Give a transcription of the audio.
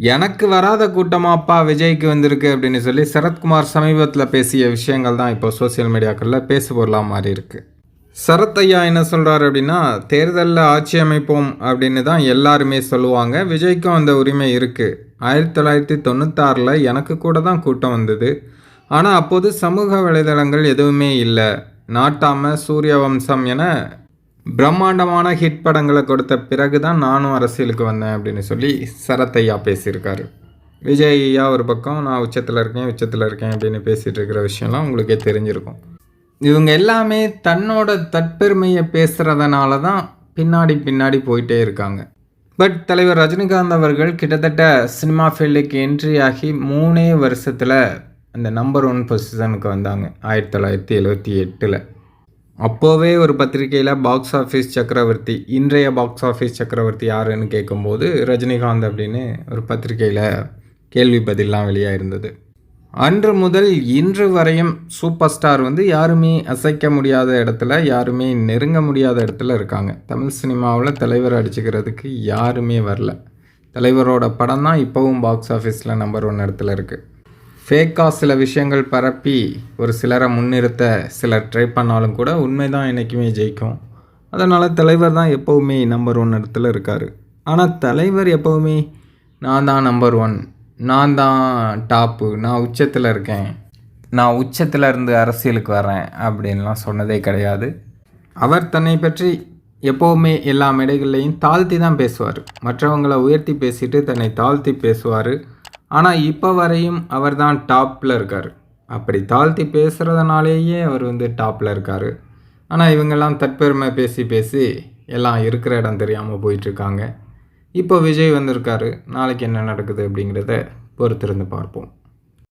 எனக்கு வராத கூட்டமாப்பா விஜய்க்கு வந்திருக்கு அப்படின்னு சொல்லி சரத்குமார் சமீபத்தில் பேசிய விஷயங்கள் தான் இப்போ சோஷியல் மீடியாக்களில் பேசு பொருளாக மாறி இருக்குது சரத் ஐயா என்ன சொல்கிறாரு அப்படின்னா தேர்தலில் ஆட்சி அமைப்போம் அப்படின்னு தான் எல்லாருமே சொல்லுவாங்க. விஜய்க்கும் அந்த உரிமை இருக்குது ஆயிரத்தி தொள்ளாயிரத்தி தொண்ணூத்தாறில் எனக்கு கூட தான் கூட்டம் வந்தது. ஆனால் அப்போது சமூக வலைதளங்கள் எதுவுமே இல்லை. நாட்டாம சூரிய வம்சம் என பிரம்மாண்டமான ஹிட் படங்களை கொடுத்த பிறகு தான் நானும் அரசியலுக்கு வந்தேன் அப்படின்னு சொல்லி சரத்தையா பேசியிருக்காரு. விஜய் ஐயா ஒரு பக்கம் நான் உச்சத்தில் இருக்கேன் உச்சத்தில் இருக்கேன் அப்படின்னு பேசிகிட்டு இருக்கிற விஷயம்லாம் உங்களுக்கே தெரிஞ்சிருக்கும். இவங்க எல்லாமே தன்னோட தற்பெருமையை பேசுகிறதுனால தான் பின்னாடி பின்னாடி போயிட்டே இருக்காங்க. பட் தலைவர் ரஜினிகாந்த் அவர்கள் கிட்டத்தட்ட சினிமா ஃபீல்டுக்கு என்ட்ரி ஆகி மூணே வருஷத்தில் அந்த நம்பர் ஒன் பொசிஷனுக்கு வந்தாங்க ஆயிரத்தி தொள்ளாயிரத்தி எழுவத்தி எட்டில். அப்போவே ஒரு பத்திரிகையில் பாக்ஸ் ஆஃபீஸ் சக்கரவர்த்தி இன்றைய பாக்ஸ் ஆஃபீஸ் சக்கரவர்த்தி யாருன்னு கேட்கும்போது ரஜினிகாந்த் அப்படின்னு ஒரு பத்திரிக்கையில் கேள்வி பதிலாம் வெளியாக இருந்தது அன்று முதல் இன்று வரையும் சூப்பர் ஸ்டார் வந்து யாருமே அசைக்க முடியாத இடத்துல யாருமே நெருங்க முடியாத இடத்துல இருக்காங்க. தமிழ் சினிமாவில் தலைவர் அடிச்சுக்கிறதுக்கு யாருமே வரல. தலைவரோட படம் தான் இப்போவும் பாக்ஸ் ஆஃபீஸில் நம்பர் ஒன் இடத்துல இருக்குது ஃபேக்காக சில விஷயங்கள் பரப்பி ஒரு சிலரை முன்னிறுத்த சிலர் ட்ரை பண்ணாலும் கூட உண்மை தான் என்றைக்குமே ஜெயிக்கும். அதனால் தலைவர் தான் எப்போவுமே நம்பர் ஒன் இடத்துல இருக்கார். ஆனால் தலைவர் எப்போவுமே நான் தான் நம்பர் ஒன் நான் தான் டாப்பு நான் உச்சத்தில் இருக்கேன். நான் உச்சத்தில் இருந்து அரசியலுக்கு வரேன் அப்படின்லாம் சொன்னதே கிடையாது. அவர் தன்னை பற்றி எப்போவுமே எல்லா மேடைகள்லையும் தாழ்த்தி தான் பேசுவார். மற்றவங்களை உயர்த்தி பேசிட்டு தன்னை தாழ்த்தி பேசுவார். ஆனால் இப்போ வரையும் அவர் தான் டாப்பில் இருக்கார். அப்படி தாழ்த்தி பேசுகிறதுனாலேயே அவர் வந்து டாப்பில் இருக்கார். ஆனால் இவங்கெல்லாம் தற்பெருமை பேசி பேசி எல்லாம் இருக்கிற இடம் தெரியாமல் போயிட்டுருக்காங்க. இப்போ விஜய் வந்திருக்காரு. நாளைக்கு என்ன நடக்குது அப்படிங்கிறத பொறுத்திருந்து பார்ப்போம்.